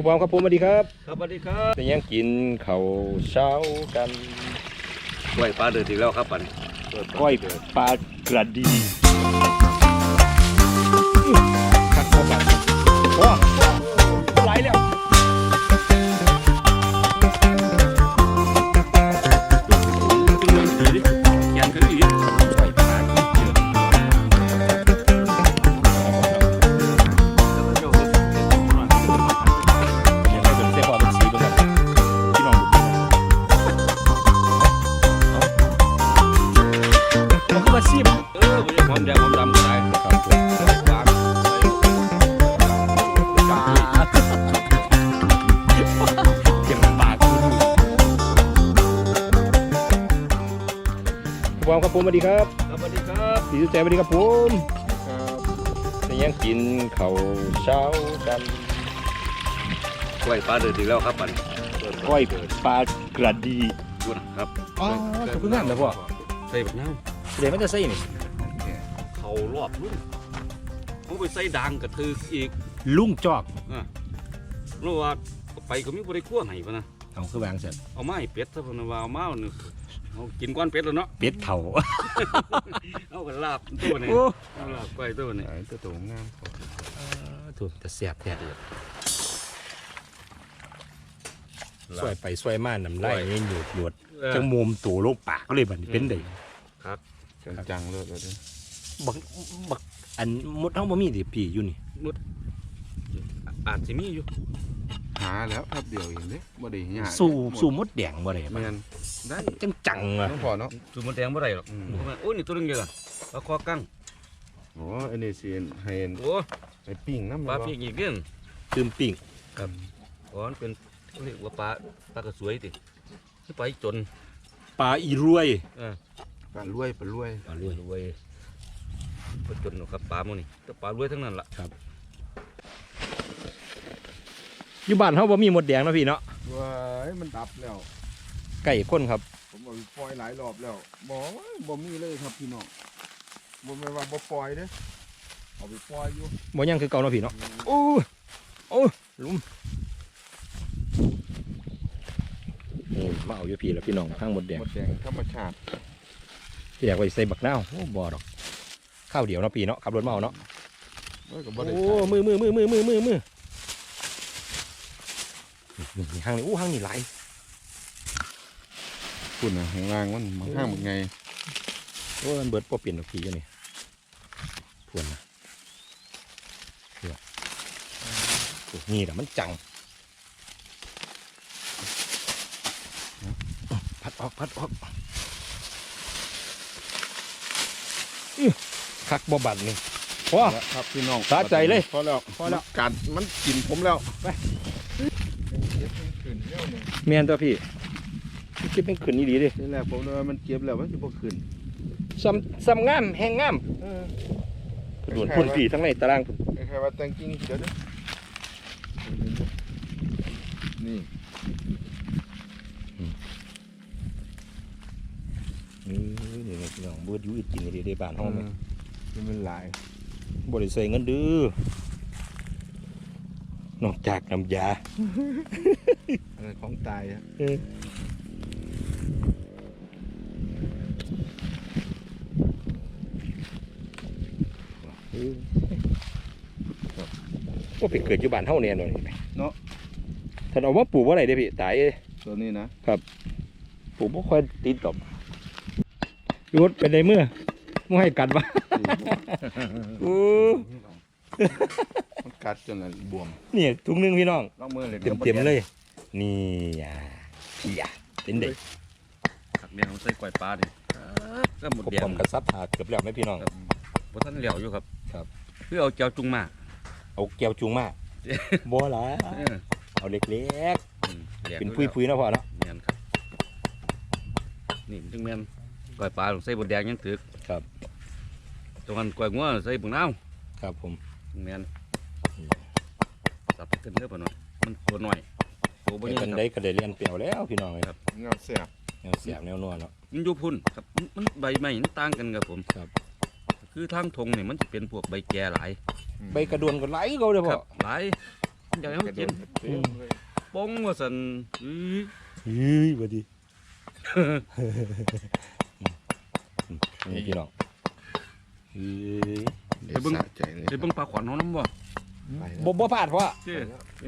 คุณบอมครับผมสวัสดีครับครับสวัสดีครับเป็นยังกินข้าวเช้ากันกล้วยปลาเดือดอีกแล้วครับปันก้อยปลากระดีขัดเข้าไป วางครับผมสวัสดีครับครับสวัสดีครับสีสุดใจสวัสดีครับผมเป็นยังกินข้าวเช้ากันกล้วยปลาเดือดอีกแล้วครับปันก้อยปลากระดีดูนะครับอ๋อถูกงานนะพ่อใส่แบบน้เดี๋ยวมันจะใส่นี่ำเขารอบลุ่มเขาไปใส่ด่างกระทืออีกลุงจอกรู้ว่าไปก็มีบริขั้วไหนปะนะเอาคือวางเสร็จเอาไม้เป็ดซะพะนะว่าเอามาเอาหนึ่ง เอากินก้อนเป็ดแล้วเนาะเป็ดเข่าเอากันลาบตัวนี้โอ้เอาลาบกล้วยตัวนี้ตัวตัวงามถูกแต่เสียบแท้สวยไปสวยมาน้ำลายนี่หยุดหยุดเออจังมุมตัวลูกปากก็เลยบัดนี้เป็นได้จังๆเลยเลยเด้อบักบักอันมดเฮาบ่มีดิพี่อยู่นี่อาจจะมีอยู่ หาแล้วแป๊บเดียวเองเด้บ่ได้ยากสู้สู้มดแดงบ่ได้แม่นได้จังจังอะน้องพอเนาะ สูมันแดงบ่ได้หรอกอืมโอ้ยนี่ตัวนึงเดียวกันปลาคอกั้งโอ้อันนี้สิให้โอ้ให้ปิ้งน้ำปลาพีกอีกเรื่องคืมปิ้งอ๋อมันเป็นเรียกว่าปลาปลากระสวยติที่ไปจนปลาอีรวย เออปลารวยปลารวยปลารวยรวยไปจนเนาะครับปลาหมื้นี่แต่ปลารวยทั้งนั้นล่ะ อยู่บ้านเฮาบ่มีมดแดงเนาะพี่เนาะว้ายมันดับแล้ว ไก่ข้นครับ ผมเอาไปปล่อยหลายรอบแล้วบ่บ่มีเลยครับพี่น้องบ่แม่นว่าบ่ปล่อยเด้อเอาไปปล่อยอยู่บ่ยังคือเก่าเนาะพี่เนาะโอ้โอ้ลุมนี่มาเอาอยู่พี่แล้วพี่น้องข้างมดแดงหมดแดงธรรมชาติพี่อยากไปใส่บักนาวโอ้บ่ดอกข้าวเดียวเนาะพี่เนาะขับรถมาเอาเนาะเอ้ยก็บ่โอ้ได้ใช้มือมือมือมือมือมือมือ นี่นี่ห้างนี่อู้ห้างนี่หลายคุณน่ะข้างล่างมันมันห้างมันไงโอ้ยมันเบิดบ่เปลี่ยนดอกพี่อยู่นี่ทวนนะเนี่ยโอ้นี่แหละมันจัง พัดออกพัดออกอื้อคักบ่บันนี่ว้าแล้วครับพี่น้องสะใจเลย พอแล้วพอแล้วมันกัดมันกินผมแล้วไปเก็บมันขึ้น เร็วหนึ่งเมียนตัวพี่คิดเป็นขืนนี่ดีดิทีแรกผมเลยว่ามันเก็บแล้วมันจะบ่ขึ้นซ้ำซ้ำงามแห้งงามเออด่วนพุ่นพี่ทั้งในตารางพุ่นคล้ายๆว่าแต่งจริงเดี๋ยวนะนี่ นี่นี่พี่น้องเบิดอยู่อีกกินนี่ได้บ้านเอเฮาไหมอมันเป็นหลายบ่ได้ใส่เงินเดื้อนอกจากน้ำยาอะไร ของตายอะเออก็ไปเกิดอยู่บ้านเฮาเนี่ยหน่อยถ้าเอามาปลูกว่าไรเด้พี่ตายเอ้ยตัวนี้นะ ปลูกบ่ค่อยติดตอบยุดเป็นในเมื่อมึงให้กัดวะโอ้มันกัดจนละบวมเนี่ยถุงหนึงพี่น้อง ลองมือเลยเต็มเต็มๆเลย นี่อะพี่อะเป็นเด็กขักแดงเอาใส่กล้วยปลาดิก็หมดผมแดงผมกระซับหาเกือบแล้วไหมพี่น้องบ่ทันเหลียวอยู่ครับ ครับคือเอาเจ้าจุงมาเอาแก้วจุงมาบ่ละเออเอาเล็กอืมแหลๆกเป็นอยู่แล้วพุยๆนะพ่อเนาะแม่นครับ นี่มันจึงแม่นกล้วยปลาต้องใส่บดแดงยังถึกครับ ตรงนั้นกล้วยงัวใส่บักนาวครับผมแม่นสับให้ขึ้นเด้อป่ะหน่อยมันตัวน้อย ตัวบ่เป็นใหญ่กันครับได้ก็ได้เรียนเปรียวแล้วพี่น้องเลยครับเงาเสียบแนวเสียบแนวนวลเนาะมันอยู่พุ่นครับมันมันใบไม้มันต่างกันครับผม ครับ คือทางทงนี่มันจะเป็นพวกใบแก่หลายใบกระดวนก็ไหลเขาเลยคพ่อรับหลายเดี๋ยวให้มันกินเต็มเลยป้งว่าสันอื้อเฮ้ยบ่ดีนี่พี่น้องเฮ้ยเดี๋ยวสะใจเลยเดี๋ยวเบิ่งปลาขวัญเขาน้ำบ่ไปบ่บ่พลาดเพราะว่าเจ้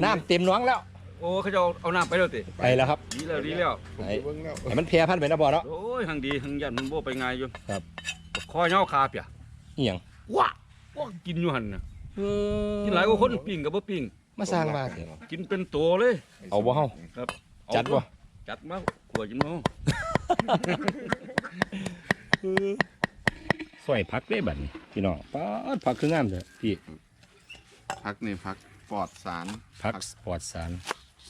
น้ำเต็มหน้องแล้ว โอ้เขาจะเอาเอาน้ำไปแล้วติไปแล้วครับดีแล้วดีแล้วผมไปเบิ่งแล้วให้มันแพร่พันธุ์ไปนะบ่เนาะ โอ้ยหังดีหังยันมันบ่ไปง่ายอยู่ครับ คอเหงาคาเปียอีหยังว้าว้ากินอยู่หั่นน่ะกินหลายกว่าคนปิ้งกับบ่ปิ้งมาสร้างมาเถอะ กินเป็นตัวเลยเอาบ่เฮาครับเอาจัดบ่ จัดมาขวดกินเนาะซอยผักเด้บัดนี้พี่น้องป๊าดผักคืองามเด้อพี่พักนี่พักปลอดสารผักปลอดสาร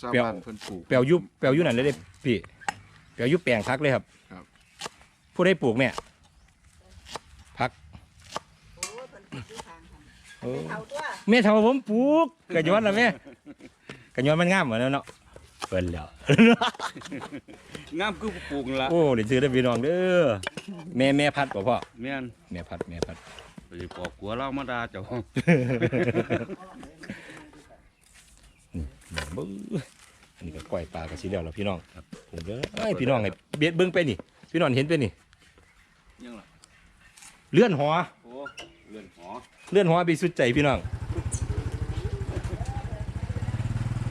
ชาวเปรี้ยวบ้านเพิ่นปลูก แปลวอยุแปลวอยุนั่นเลยเด้พี่แปลวอยุแปลงผักเลยครับครับ ผู้ได้ปลูกเนี่ยผักโอ้ยเพิ่นปลูกอยู่ข้างหั่นโอ้ไปเฒ่าตัวแม่ทำผมปลูกกระยอนละแม่กระยอนมันงามเหมือนแล้วเนาะเปินแล้ว งามคือปลูกนั่นล่ะโอ้เดี๋ยวซื้อได้อพี่น้องเด้อแม่แม่พัดบ่พ่อแม่นแม่พัดแม่พัดไปปอกกัวเรามาด่าเจ้า บึ้งอันนี้ก็ก้อยปลากับสีเหลียวแล้วพี่น้องครับผมเด้อเอ้ยพี่น้องไอ้เบียดเบิ้งไปนี่ พี่น้องเห็นไปนี่ ยังล่ะเลื่อนหอ โอ้เรือนหอเลื่อนหอบีสุดใจพี่น้อง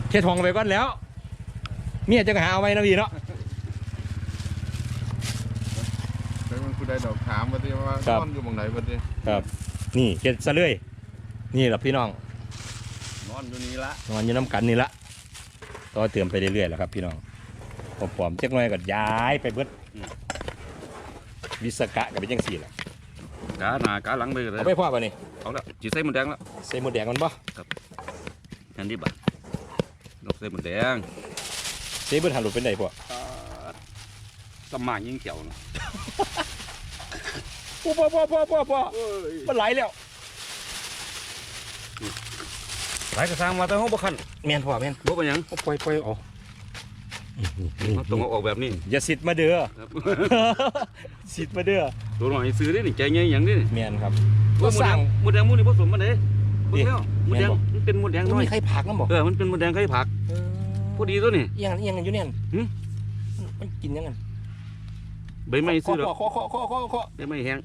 เททองไปก่อนแล้ว เมียจะหาเอาไว้นะพี่เนาะ แล้วมันผู้ใดดอกถามว่าที่ว่าครับนอนอยู่หม่องไหนบ่ติครับ นี่เฮ็ดซะเลย นี่แหละพี่น้องนอนอยู่นี่ละนอนอยู่น้ำกันนี่ละ ต่อเติมไปเรื่อยๆแล้วครับพี่น้องพอปลอมๆจักหน่อยก็ย้ายไปเบิดวิศกะกับเป็นจังสี่แหละกาหน้ากาหลังไปเลยเอาไปพ่อป่ะนี่เอาละจีใส่หมันแดงแล้วใส่หมดแดงมันบ่แทนที่บัตรนกใส่หมันแดงใส่เบิดหันหลุดเป็นไดพ่อสมมายิงเขียวนะพ่อพ่อพ่อพ่อพ่อพ่อมันไหลแล้ว ห ลายกระซังมาแต่ห้องบ่คันแม่นพ่อแม่นบ่เป็นหยังเอาปล่อยปล่อยเอาเขาต้องเอาออกแบบนี้อย่าสิทธิ์มาเด้อครับสิทธิ์มาเด้อตัวหน่อยซื้อได้นี่ใจเงี้ยหยังนี่แม่นครับบ่ก็สร้างหมดแดงหมูนี่ผสมมาเด้บ่นี่แล้วหมดแดงแม่นบ่มันเป็นหมดแดงมันน้อยมีใครผักน้ำบ่เออมันเป็นหมดแดงไข่ผักพอดีตัวนี่เอียงเอียงอยู่เนี่ยหึมันกินยังไงใบไม้ซื้อดอกขอขอขอขอขอใบไม้แห้ง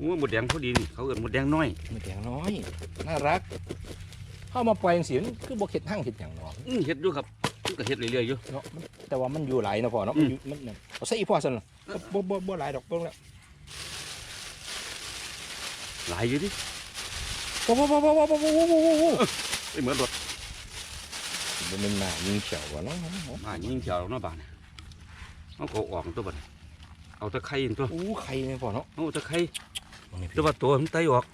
โอ้หมดแดงพอดีนี่เขาเอิดหมดแดงน้อยหมดแดงน้อย น่ารักเข้ามาปล่อยอย่างเสียงคือบกเห็ดหั่งเห็ดอย่างนอืเห็ดด้วยครับมันก็เห็ดเรื่อยๆอยู่เนาะแต่ว่ามันอยู่หลายนะพ่อเนาะมันอยู่มันเอาใส่พ่อสันบ่บ่บ่หลายดอกเบิ่งแล้วหลายอยู่ดิโอ้โหโอ้โหโอ้โหโอ้โหโอ้เหมือนรถมันมายิงเฉียวเนาะมายิงเฉียวเนาะบ้านเอาเขาออกตัวบ้านเอาตะไคร่ตัวโอ้ไข่เลยพ่อเนาะเอาตะไคร่ ต่ว่าตัวมันไตออก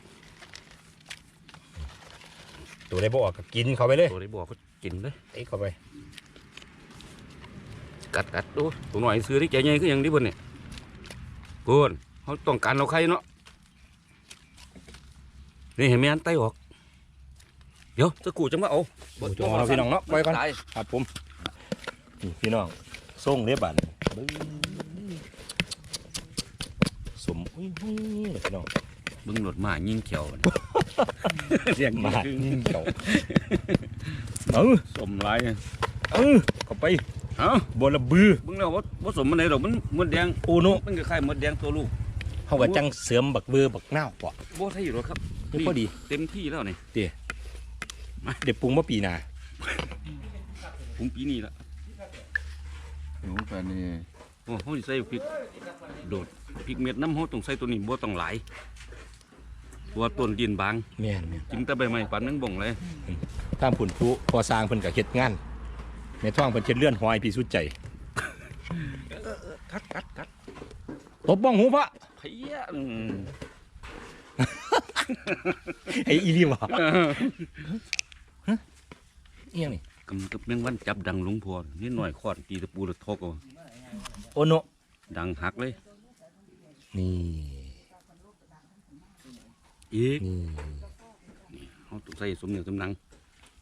ตัวได้บ่ออกก็กินเข้าไปเลยตัวได้บอกก็กินเลยเตะเข้าไป กัดกัดดูตัวหน่อยซื้อที่ใจใหญ่คือหยังดิบนเนี่ยกูนเขาต้องการเอาไข่เนาะนี่เห็นไหมอันไตออก เดี๋ยวจะกูจะมาเอาโอ้จอเนาะพี่น้องเนาะปล่อยก่อนตายครับผมนี่พี่น้องส่งเรียบบันบึ้ง สมอุ้ยอุ้ยเลยพี่น้องเบึงรถมายิงเขียวบัดเรียกมามายิงเก่าเออสมหลายเออเข้าไปเอ้าบนระบือเบึงแล้วว่าว่าสมมันไหนดอกมันมดแดงโอ้โนมันก็คล้ายมดแดงตัวลูกเขาก็จังเสริมบักเบือบักหน้าวปะบ่ใช่หรอกครับนี่พอดีเต็มที่แล้วนี่เดี๋ยวปรุงมาปีหนาผมปีนี้ละหนูกันนี่โอ้เขาสิใส่พริกโดด พริกเม็ดน้ำเขาต้องใส่ตัวนี้บ่ต้องหลายเพราะว่าต้นดินบางแม่นแม่นกินแต่ใบไม้ปันนึงบ่งเลยตามผุนผู้พอสร้างเพิ่นก็เฮ็ดงานแม่ท้องเพิ่นเฮ็ดเลื่อนหอยพี่สุดใจกัดกัดกัดตบบ้องหูพระเพี้ยอืมไอ้อีนี่บ่เอียงนี่กำกับแมงวันจับดังหลวงพ่อนี่หน่อยขอดตีตะปูตะทกเอาโอโนดังหักเลย นี่ อีกนี่เขาต้องใส่สมเหนียวสมหนัง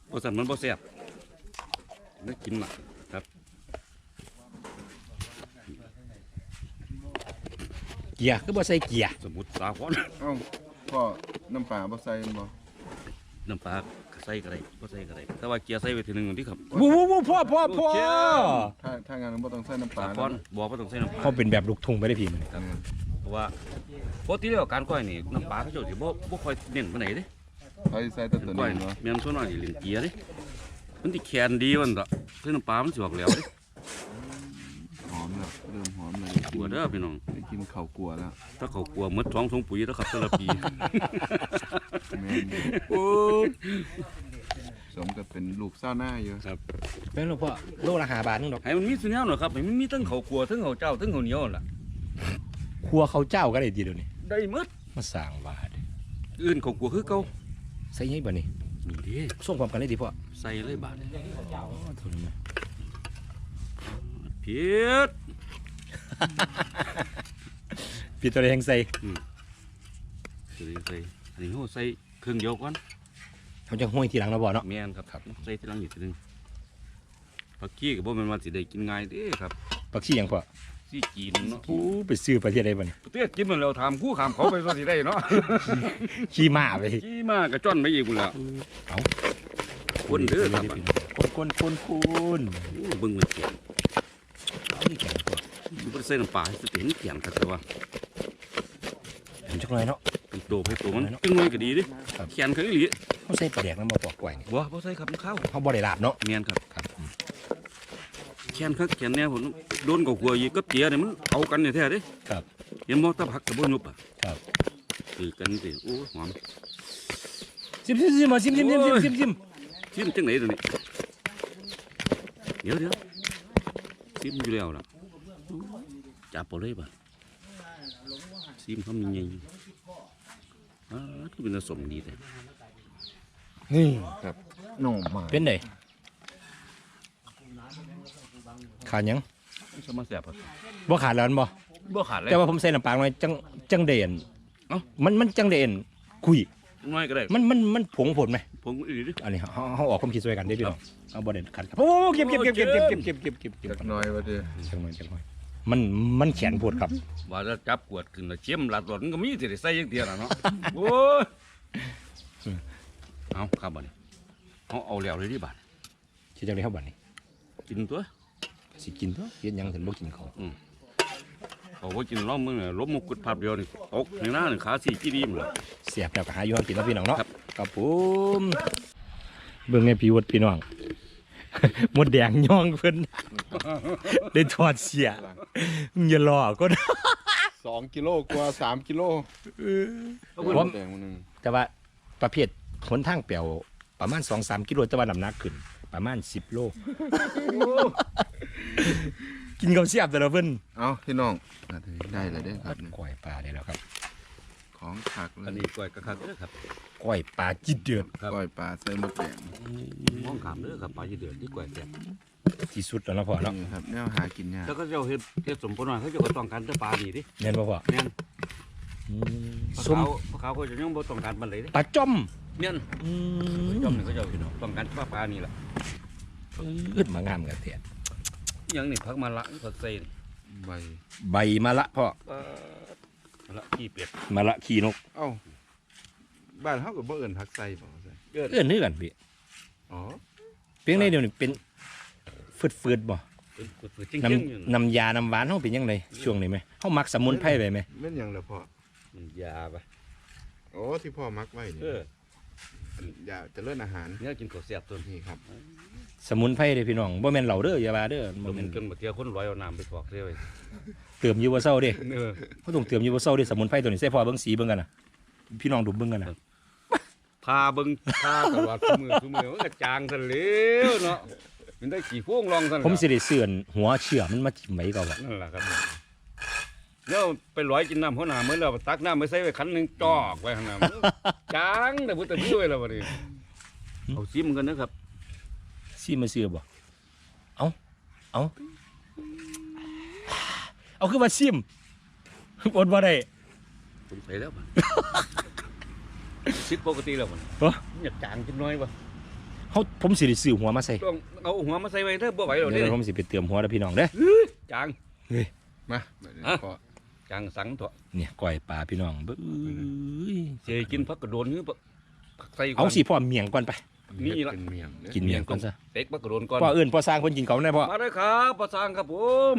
เพราะสันมันบ่แซ่บไม่กินหมักครับ เกียร์คือบ่ใส่เกียร์สมุดสาครเอ้าพ่อน้ำปลาบ่ใส่บ่น้ำปลาก็ใส่ก็ได้บ่ใส่ก็ได้แต่ว่าเกียร์ใส่ไว้ทีหนึงที่ครับวู้วู้วู้พ่อพ่อพ่อถ้าถ้างานบ่ต้องใส่น้ำปปลาลานะก้อนบอกว่าต้องใส่น้ำปลาเขาเป็นแบบลูกทุ่งไปได้พี่มันอืมเพราะ ว่าปกติแล้วการก้อยนี่น้ำปลาเขาเจ้าสิบ่บ่ค่อยเน้นปานไหนเด้เขาสิใส่แต่ตัวก้อยนี้นี่เนาะแม่นส่วนมากสิเล่นเกียร์เด้มันสิแคนดีมันดอกใส่น้ำปลามันสิออกแล้วเด้หอมแล้วเริ่มหอมเลยกลัวเด้อพี่น้อง ได้กินข้าวกลัวแล้วถ้าเขากลัวหมดท้องทงปุ๋ยแล้วครับแต่ละปี แม่นโอ้สมกับเป็นลูกเศร้าหน้าอยู่แม่นหลวงพ่อโลละห้าบาทนึงดอกให้มันมีสุญญาหน่อยครับให้มันมีทั้งเขาวกลัวทั้งเขาวเจ้าทั้งเขาวเหนียวนั่นล่ะ ครัวเขาเจ้าก็ได้ดีเดี๋ยวนี้ได้หมดมาสร้างบาทอื่นเขาวกลัวคือเก่าใส่ยังบ่นี่นี่เด้ส่งพร้อมกันเลยดิพ่อใส่เลยบาดโทษนะเพียดพี่ตัวเองใส่ใส่ใส่อันนี้เขาใส่เครื่องเดียวก่อนเขาจะห้อยทีหลังแล้วบ่เนาะแม่นครับใส่ทีหลังอีกทีหนึงผักขี้ก็บ่แม่นว่าสิได้กินง่ายเด้ครับปักชี่ยังพ่อ ซี่จีนเนาะโอ้ไปซื้อประเทศใดบ่นี่ประเทศกินมันแล้วถามคู่ขามเขาไปว่าสิได้เนาะขี่ม้าไปขี้มากระจ้อนไปอีกพุ่นแล้วเอาคนเด้อครับคนคนคนคนโอ้เบิ่งมันเขียนเอาดิแกงพ่ออยู่บ่ได้ใส่น้ำปลาให้สิเห็นเขียนครับแต่ว่าเห็นจักหน่อยเนาะเป็นโตให้ตัวมันจังหน่อยก็ดีเด้ครับเขียนคืออีหลีเขาใส่ปลาแดกน้ำมาปอกกล้วยนี่บ่บ่ใส่ครับมันข้าวเขาบ่ได้ลาบเนาะแม่นครับครับ แคนคักแคนแน่ผมโดนกับหัวอีกกับเจียเนี่ยมันเอากันเนี่ยแท้เด้ครับเห็นบ่ตะผักกับบ่ยุบอะครับคือกันสิโอ้หอมซิมซิมซิมมาซิมซิมซิมซิมซิมซิมชิมจังไหนตัวนี้เดี๋ยวเดี๋ยวชิมอยู่แล้วล่ะจับเอาเลยบ่ะชิมเขามีไงอ่าที่เป็นผสมดีแต่นี่ครับหน่อไม้เป็นได ขาดหยังสมาแซ่บครับบ่ขาดแล้วอันบ่บ่ขาดเลย แต่ว่าผมใส่น้ำปลาหน่อยจังจังเด่นเอ้า มันมันจังเด่นคุยน้อยก็ได้มันมันมันผงผลไหมผมอีหลีอันนี้เขาเขาออกความคิดช่วยกันได้พี่น้องเอาบ่ได้ขัดครับโอ้เก็บเก็บเก็บเก็บเก็บเก็บเก็บเก็บเก็บเก็บจักหน้อยว่าเด้อจังหน่อยจังหน่อยมันมันแข็งโพดครับ ว่าจะจับกวดขึ้นแล้วเจียมลัดหลอนก็มีสิได้ใส่อย่างเดียวล่ะเนาะ โอ้ยเอาครับบัดนี้เอาเอาแล้วเลยที่บาดคิดจังได๋เฮาบัดนี้กินตัว สิกินตัวเฮ็ดหยังถึงบ่กินเขาวเขาว่ากินล้อมมึงเนี่ยล้มมุกกุดภาพเดียวนี่ตกในหน้าหนึ่งขาสี่จีดีมเลย เสียบแล้วก็หาอยู่หากินเนาะพี่น้องเนาะครับ ครับผมเบิ่งไงพี่วดพี่น้องหมดแดงย่องเพิ่น ได้ทอดเสียมึงอย่ารอก็สองกิโลกว่าสามกิโลผม แดงมันหนึงแต่ว่าประเภทหนทางเปรียวประมาณ2-3กิโลแต่ว่าน้ำหนักขึ้น ประมาณ10โล กินข้าวเสียบแต่ละเพิ่นเอาพี่น้องอะได้เลยเด้อครับนี่ก้อยปลาได้แล้วครับของผักเลอันยนี้ก้อยกระคักเด้อครับก้อยปลาจิตเดือดครับก้อยปลาใส่มะแดงมองขามเด้อครับปลาจีเดือดที่ก้อยแซ่บที่สุดแล้วเนาะพ่อเนาะนี่ครับแนวหากินยากแล้วก็เจ้าเฮ็ดเฮ็ดสมพรว่าเขาเจะก็ต้องการแต่ปลาดีดิแม่นบ่พ่อแม่นอืมปลาส้มขาวปลาขาวเขาจะยังบ่ต้องการมันเลยดิปลาจ้อม แม่นอืจอมมนี่เขาเจ้าพี่น้องต้องการปลาปลานี่แหละอึดมางามกันเถอะอยังนี่พักมาละผักใส่นี่ใบใบมะละพ่อปลามาละขี้เป็ดมะละขี้นก เอ้าบ้านเฮาก็บ่เอิ้นผักใส่บ่ใส่เกิดเอื้อนเฮือกันพี่อ๋อเพียงในเดียวนี่เป็นฟืดๆบ่เป็นกุดๆจริงน้ๆอยู่ำน้ำยาน้ำหวานเฮาเป็นยังไงช่วงนี้ไหมเฮามักสมุนไพรไปไหมแม่นหยังล่ะพ่อมันยาไปโอ้ที่พ่อมักไว้นี่เออ ยาเจริญอาหารเนี่ยกินข้าวแซ่บตัวนี้นี่ครับสมุนไพรเด้อพี่น้องบ่แม่นเหล้าเด้ออย่าว่าเด้อบ่บ่แม่แม่นนเกินบ่เที่ยวคนร้อยเอาน้ำไปฟอกเด้อเว้ยเติมอยู่บ่เซาเด้เออเฮาต้องเติมอยู่บ่เซาเด้สมุนไพรตัวนี้ใส่พ่อเบิ่งสีเบิ่งกันน่ะพี่น้องดูเบิ่งกันน่ะพาเบิ่งพาตลอดทุกมือทุกมือมันก็จางซะแล้วเนาะมันได้กี่พวงรองซั่นผมสิได้เสื่อนหัวเชื่อมันมาจิ้มไว้ก่อนว่านั่นล่ะครับ เดี๋ยวไปร้อยกินน้ำหัวหน้ามื้อแล้วตักน้ำไปใส่ไว้คันหนึงจอกไว้ข้างหน้ามันจางแต่บ่แต่พี่ไว้แล้วบัดนี้เอาซิมกันนะครับสิมาเชื่อบ่เอาเอาเอาคือว่าซิมอดบ่ได้ผมใส่แล้วบัดคิดปกติแล้วบัดเอ้ออยากจางจังน้อยบ่เฮาผมสิได้ซื้อหัวมาใส่ต้องเอาหัวมาใส่ไว้เด้อบ่ไหวแล้วเดี๋เด้ยวผมสิไปเติมหัวแล้วพี่น้องเด้อจางมาบัดนี้อะพ่อ จจังสังเถอะเนี่ยก้อยปลาพี่น้องเบ้ยเจกินพักกระโดนหรือผักใส่ก่นเอาสิพ่อเมียงก่อนไปนี่ละเป็นเมียงเนี่ยกินเมียงก่อนซะเต็กพักกระโดนก่อนพ่อเอื่นพ่อสร้างเพิ่นกินเขาแน่พ่อมาเลยครับประสางครับผม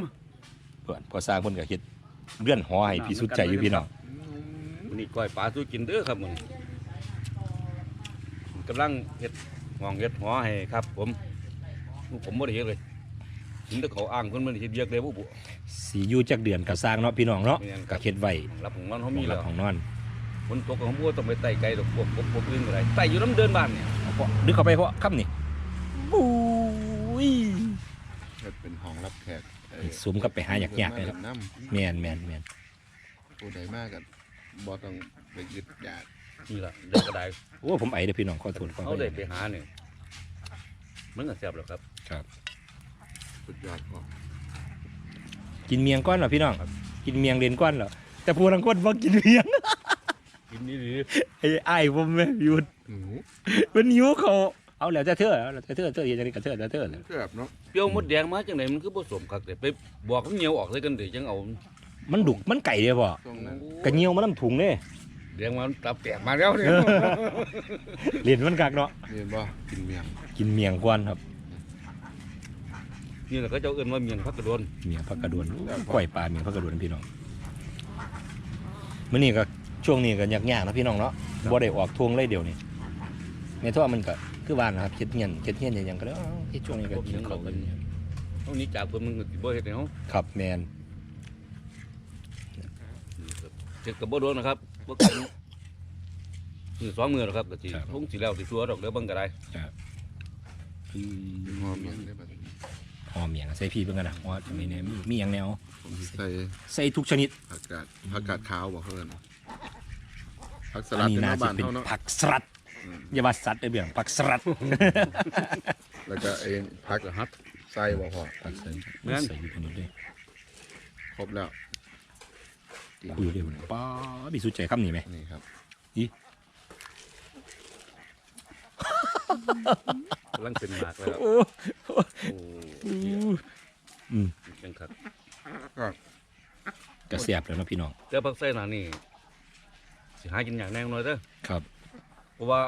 เพิ่นพ่อสร้างเพิ่นก็เฮ็ดเลื่อนหอให้พี่สุดใจอยู่พี่น้องวันนี้ก้อยปลาสู้กินเด้อครับมันกำลังเฮ็ดหองเฮ็ดหอให้ครับ ผมผมบ่ได้เฮ็ดเลย ถึงแต่เขาอ้างเพิ่นมันเฮ็ดเวียกเลยบ่บุสิอยู่จักเดือนก็สร้างเนาะพี่น้องเนาะแม่นคก็รับเฮ็ดไว้รับของมันเขามีมีหลัแล้กวของนอนฝนตกของบัวต้องไปไต่ไกลดอกพวกพวกพวกอื่นก็ได้ไต่อยู่น้ำเดินบ้านเนี่ยเอาพ่อดึกเข้าไปพ่อค่ำนี่บุ้ยเฮ็ดเป็นห้องรับแขกเอ่อสุมกับไปหาหยากๆเลยครับน้แม่นแม่นแม่นำผู้ใดมากกันบ่ต้องไปยึดยาดนี่ล่ะเดินก็ได้โอ้ผมไอเด้อพี่น้องขอโทษขอเขาโทษได้ไปหาเนี่ยมันก็แซ่บแล้วครับ ครับ สุดยอดพ่อกินเมียงก้อนเหรอพี่น้องกินเมียงเรียนก้อนเหรอแต่ผู้ทั้งคนบ่กินเมียงกินนี่ดีไอ้ไอ้ายผมแม่พี่วุฒิหนูมันหิวเขาเอาแล้วแต่เธอเอาแล้วแต่เธอเธอเฮ็ดจังได๋ก็เธอแต่เธอเลยเกือบเนาะเปรี้ยวมดแดงมาจังไหนมันคือผสมคักเดี๋ยวไปบอกมันเหนียวออกเลยกันเดี๋ยวจังเอา มันดุกมันไก่เด้อพ่อตรงนั้นกระเหี่ยวมันน้ำถุงเด้แดงมันตับแตกมาแล้วเนี่ยเล่นมันกักเนาะเรียนบ่กินเมียงกินเมียงก้อนครับ นี่แหละเขาเจ้าเอิ้นว่าเมียงพักกระโดนเมียงผักกระดวนก้อยปลาเมียงผักกระดวนพี่น้องมื้อนี้ก็ช่วงนี้ก็ยากๆนะพี่น้องเนาะบ่ได้ออกทวงเลยเดี๋ยวนี้ในทั่วมันก็คือว่านะครับเฮ็ดเงียนเฮ็ดเงียนอย่างๆก็ได้อ้าวที่ช่วงนี้ก็กินข้าวกันเนี่ยตรงนี้จากเพิ่นมันก็สิบ่เฮ็ดให้เฮาครับแมนเจ็ดกับบ่โดนนะครับบ่กันนี่สองมือแล้วครับก็สิคงสิแล้วสิชัวดอกเดี๋ยวเบิ่งก็ได้หอมเมียงได้บัดนี้ หอมเมียงใส่พี่เบิ่งกันนะว่าจะมีแนวมีมีอย่างแนว ผมสิใส่ใส่ทุกชนิด ผักกาดผักกาดขาวบ่เพิ่นผักสอันลัดนี้เป็นน่าหน้าจะบ้านเป็นเฮาเนาะผักสลัดอย่าว่าสัตว์เด้อเบี่ยงผักสลัดแล้วก็ไอ้ผักฮัดใส่บ่พอผักใส่แม่นใส่อยู่ตรงนี้ด้วยครบแล้วคุยเร็วป้าพี่สุดใจคำนี้ไหมนี่ครับกำลังเป็นหมากแล้วครับโอ้โอ้อืมจังคักกระเสียบแล้วเนาะพี่น้องแต่ผักไส้หนานี่สิหากินอย่างแน่นอนเด้อครับ เพราะว่า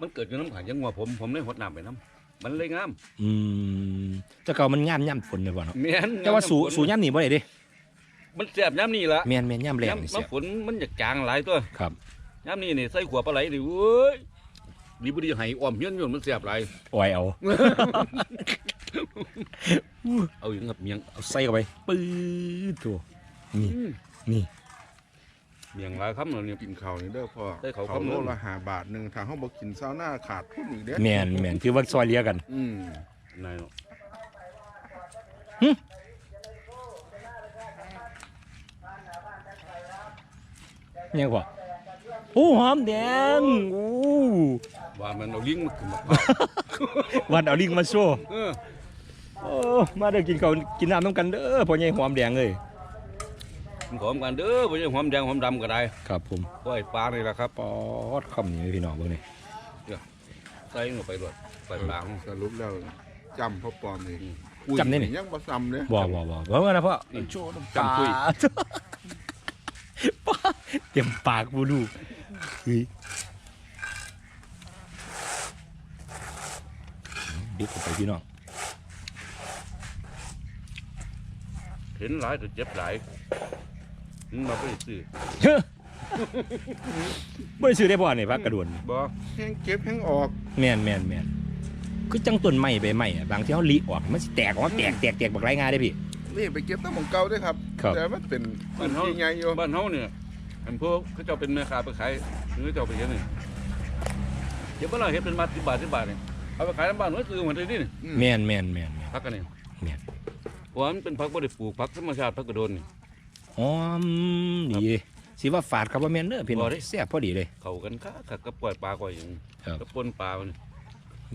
มันเกิดอยู่น้ำขังยังงัวผมผมเลยหดน้ำไปน้ำมันเลยงาม อืมแต่เก่ามันย่ำย่ำฝนเลยบ่เนาะแม่นแต่ว่าสูสูย่ำนี่บ่ได้เด้มันแซ่บย่ำนี่ล่ะแม่นแม่นย่ำแรงนี่ย่ำเสีมายฝนมันอยากจางหลายตัวครับย่ำนี่นี่ใส่ขัวปลาไหลดิเว้ยดีบ่ดีให้อ้อมเฮียนอยู่มันแซ่บหลายอ่อยเอา เอาอย่างกับเมียงเอาใส่เข้าไปปื้ดตัวนี่นี่เมียงหลายคำแล้วเนี่ยกินข้าวนี่เด้อพ่อได้ข้าวข้าวคำโลนึงละห้าบาทหนึงถ้าเฮาบ่กินซาวน่าขาดทุนอีกเด้อแม่นแม่นถือว่าซอยเลียกัน อืมนายเนาะยังกว่าโอ้หอมแดงโอ้ว่ามันเอาลิงมาขึ้นมาวันเอาลิงมาโชว์เออ โอ้มาเด้อกินข้าวกินน้ำน้ำกันเด้อพ่อใหญ่หอมแดงเลยหอมกันเด้อบ่ใช่หอมแดงหอมดำก็ได้ครับผมก้อยปลานี่แหละครับปอดคำนี้พี่น้องเบิ่งนี่ใส่ลงไปด้วยก้อยปลาของสรุปแล้วจำพ่อปอมนี่จำได้นี่ยังบ่ซ้ำเด้บ่บ่บ่บ่ว่านะพ่อโชว์น้ำตาป้าเต็มปากบูดูเฮ้ยดิบเข้าไปพี่น้อง เห็นหลายแต่เจ็บหลายมันมาไปซื้อเฮ้ยบ่ได้ซื้อได้บ่นี่พักกระโดวนบ่แห้งเก็บแห้งออกแม่นแม่นแม่นคือจังต้นไม้ใบไม้อะบางที่เขาลิออกมันสิแตกออกมาแตกแตกแตกบักไรง่ายได้พี่นี่ไปเก็บน้ำของเก่าเด้วยครับครับ แต่มันเป็นมันที่ใหญ่อยู่บ้านเฮาเนี่ยอันพวกเขาเจ้าเป็นแม่ค้าไปขายหรือเจ้าไปเฮ็ดนี่เดี๋ยวบ่เราเฮ็ดเป็นมา10บาท10บาทนี่เอาไปขายในบ้านน้อยซื้อเหมือนที่นี่นี่แม่นแม่นแม่นแม่นพักกันนี่แม่นเพ ราะว่ามันเป็นผักบ่ได้ปลูกผักธรรมชาติผักกระโดนนี่ หอมดีเลยสิว่าฝาดครับว่าแม่นเด้อพี่น้อบ่งได้ แซ่บพอดีเลย เข้ากันคักคักกับปล่อยปลาก่อยอย่างครับ กับปนปลามัน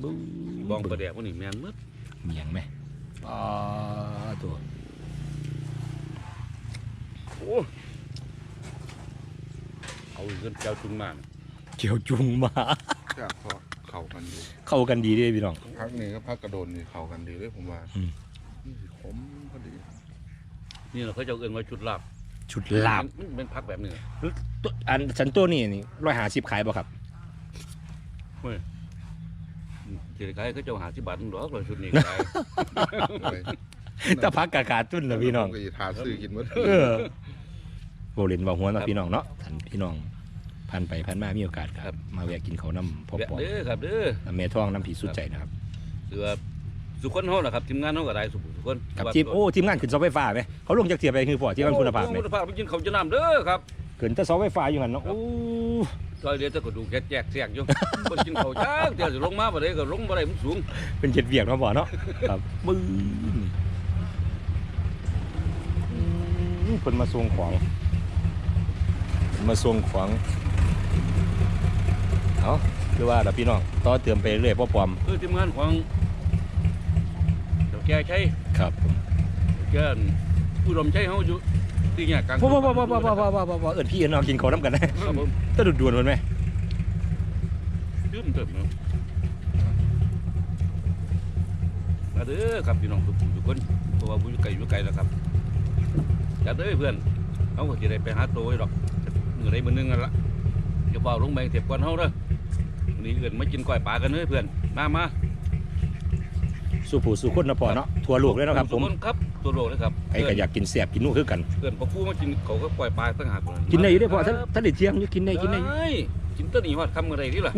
บู๊บองปลาแดกมันนี่แม่นหมดเมียงไหมอ๋อตัวโอ้เอาเงินเจ้าจุงมาน่ะเจียวจุงมาครับพอเข้ากันดีเข้ากันดีเลยพี่น้อง พักนี้ก็พักกระโดนนี่เข้ากันดีเลยผมว่าอืมนี่สิข มพอดีนี่เราเขาเจ้าเอิ้นว่าชุดลาบชุดลาบมันเป็นพักแบบนี้ตัวอันฉันตัวนี้นี่ร้อยหาสิบขายบ่ครับสิขายเขาเจ้าหาสิบบาทนึงดอกเลยชุดนี้ก็ได้ถ้าพักกะขาดทุนนะพี่น้องก็จะทาซื้อกินหมดเออโบเล่นบ่หัวเนาะพี่น้องเนาะท่านพี่น้องผ่านไปผ่านมามีโอกาสครับมาแวะกินข้าวน้ำพ่อแบบปอเด้อครับเด้อน้ำเมทองน้ำผีสุดใจนะครับคือว่า สุขคนเฮาล่ะครับทีมงานเฮาก็ได้สุขทุกคนกับทีมโอ้ทีมงานขึ้นเสาไฟฟ้าไหมเขาลงจากเทียบไปคือพอที่มันคุณภาพไหมคุณภาพมันกินข้าวจะน้ำเด้อครับขึ้นแต่เสาไฟฟ้าอยู่หันเนาะโอ้ซอยเดียวจะกระดูกแกแจกแจกอยู่คนกินข้าวจ้าเดี๋ยวจะลงมาบ่ได้ก็ลงบ่ได้มันสูง เป็นเจ็ดเวียกเนาะบ่เนาะครับบึ้มอืมเพิ่นมาส่งของเพิ่นมาส่งของเอาคือว่าล่ะพี่น้องต่อเติมไปเรื่อยพ่อปอมคือทีมงานของเดี๋ยว แกใช้ครับแกนอุดมใช้เฮาอยู่ที่เนี่ยกลางว้าวว้าวว้าวว้าวว้าวว้าวว้าวเอิญพี่เอิญเอากินข้าวน้ำกันนะครับผมถ้าดุดวนมันไหมดื่มเติมเนาะมาเด้อครับพี่น้องทุกผู้ทุกคนเพราะว่าผู้อยู่ไกลอยู่ไกลแล้วครับจัดเด้อเพื่อนเฮาก็สิได้ไปหาโตไว้ดอกมื้อใดมื้อหนึงนั่นล่ะเดี๋ยวเบาลงไปเทียบก่อนเฮาเด้อวันนี้เอื่นมากินก้อยปลากันเด้อเพื่อนมามา สู่ผู้สู่คนนะพ่อเนาะทั่วโลกเลยเนาะครับผมทุกนครับตัวโลกเลยครับใครก็อยากกินแซ่บกินนู่นคือกันเพื่อนพอคู่มากินเขาก็ปล่อยปลาตั้งหากเลยกินได้อยู่ได้อพ่อท่านท่านได้เที่ยงอยู่กินได้กินได้อยู่ได้กินต้นนี้ฮอดคำอะไรนี่ล่ะ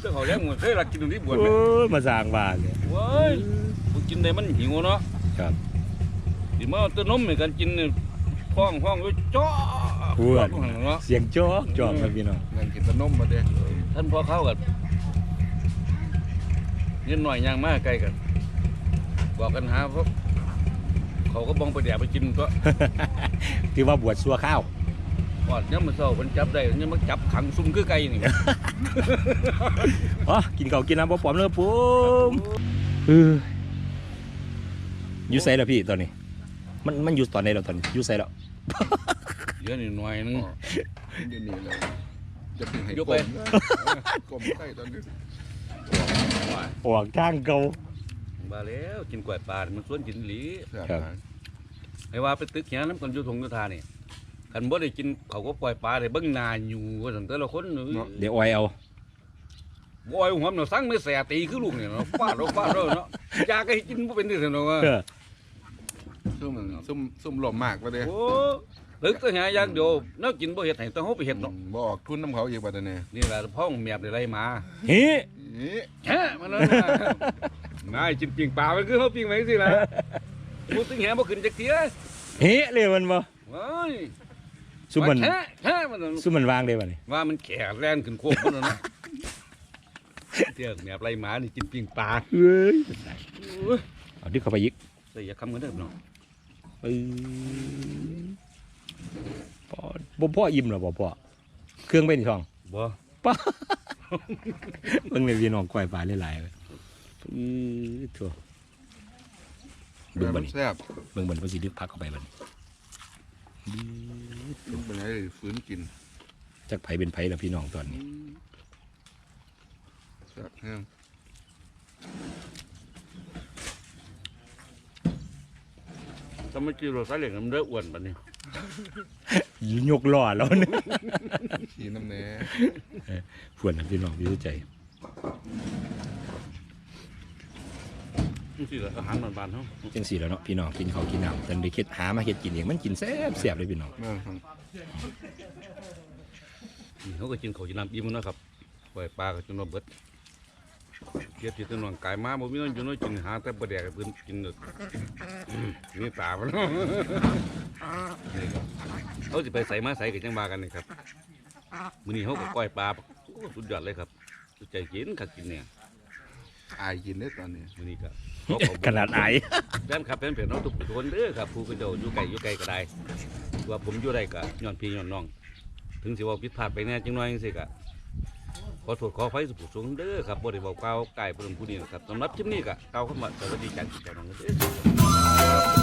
เจ้าเขาแย่งหมดเคยรักกินตรงนี้บวชไหมโอ้ยมาสร้างบ้านเนี่ยเว้ยกูกินได้มันหิวเนาะครับดิมาเอาต้นนมเหมือนกันกินเนี่ยห้องห้องอยู่จ้ออ้วนเนาะเสียงจอกจอกครับพี่น้องนั่นกินขนมมาเด้ท่านพอเข้ากัน เงินหน่อยย่างมากไกลกัน บอกกันหาเพราะเขาก็บองไปแดกไปกินตัวที่ว่าบวชซัวข้าวก่อนเนี่ยามมันเศร้ามันจับได้เนี่ยมันจับขังซุ่มคือไก่นี่ อ๋อกินข้าวกินน้ำบ่ปอมเลยครับผมเอออยู่ไสแล้วพี่ตอนนี้ มันมันอยู่ตอนไหนแล้วตอนนี้อยู่ไสแล้ว เดี๋ยอะนี่หน่อยนึง เดี๋ยวนี้เลยจะเป็นให้ยกกไปลมกลมใส่ตอนนี้ ออกทางเก่า มาแล้วกินกล้วยปลานี่มันสวนกินหลีแซ่บครับหลายไอ้ว่าไปตึกเหียน้ำกันอยู่ทงยุทธานี่คันบ่ได้กินเขาก็ปล่อยปลาได้เบิ่งหน้าอยู่ว่าซั่นแต่ละคนเนาะ เดี๋ยวออยเอาบ่อยหัวมันเนาะสั่งไม่แสตีคือลูกนี่เนาะฟาดเอาฟาดเอาเนาะอยากให้กินบ่เป็นที่ซั่นเนาะว่าเออซุ่มซุ่มซุ่มหล่อมมากมาเด้โอ้ตึกตัวหาอย่างเดียวแนวกินบ่เฮ็ดให้ต้องเฮาไปเฮ็ดเนาะบออกทุนน้ำเขาอีกบัดนี้นี่แหละพ่อของแมบได้ไรมาเฮ้ นี่แฮะมันนั่นน่ะนายกินปิ้งปลามันคือเฮาปิ้งไว้จังซี่ล่ะมูตึงแหบ่ขึ้นจักเที่ยเฮ้เลยมันบ่เว้ยซุมมันแฮะแฮะมันนั่นซุมมันวางได้บ่นี่ว่ามันแข็แล่นขึ้นโคกมันนั่นนะเที่ยงแมบไรหมานี่กินปิ้งปลาเอ้ยโอ้ยเอาดึกเข้าไปยิกใส่ยาคำกันเด้อเนาะเออพ่อบ่พ่ออิ่มหรอบ่พ่อเครื่องเป็นช่องบ่ป้า เบิ่งเลยพี่น้องก้อยปลาหลายๆเว้ยอือทั่วเบิ่งบัดนี้แซ่บเบิ่งบัดนี้เพิ่นสิดึกพักเข้าไปบัดนี้เป็นไงฟื้นกินจักไผเป็นไผล่ะพี่น้องตอนนี้แซ่บแห้งถ้ามันกินรสใส่เหล็กมันเด้ออ้วนบัดนี้ย กล้อแล้วเนี่ยขี้น้ำแหน่พวนนะพี่น้องพี่รู้ใจนี่สิล่ะอาหารบ้านๆเฮาจังสี่แล้วเนาะพี่น้องกินข้าวกินน้ำแต่ได้เค็ดหามาเฮ็ดกินเองมันกินแซ่บแซ่บเลยพี่น้องแม่นครับนี่เขาก็กินข้าวกินน้ำอิ่มแล้วครับปล่อยปลาก็จนว่าเบิดเกียรติตัวน้องกายมาบ่มีน้อยอยู่น้อยกินหาแต่บ่แดกให้เพิ่นกินเด้ออืมนี่ตามันนี่ครับ เขาสิไปใส่มาใส่กันจังว่ากันนี่ครับมื้อนี้เขาก็ก้อยปลาโอ้สุดยอดเลยครับสุดใจกินคักกินเนี่ยอายกินได้ตอนนี้มื้อนี้ก็ขอขอบคุณขนาดไอแฟนครับแฟนเพจน้องทุกคนเด้อครับผู้เป็นเจ้าอยู่ไกลอยู่ไกลก็ได้ว่าผมอยู่ได้ก็ย้อนพี่ย้อนน้อง ถึงสิว่าผิดพลาดไปแน่จังน้อยจังซี่ก็ขอโทษขออภัยสุขสูงเด้อครับบ่ได้บอกกล่าวไก่ผู้นั้นผู้นี้นะครับสำหรับคลิปนี้ก็กล่าวคำว่าสวัสดีจากพี่น้องเด้อ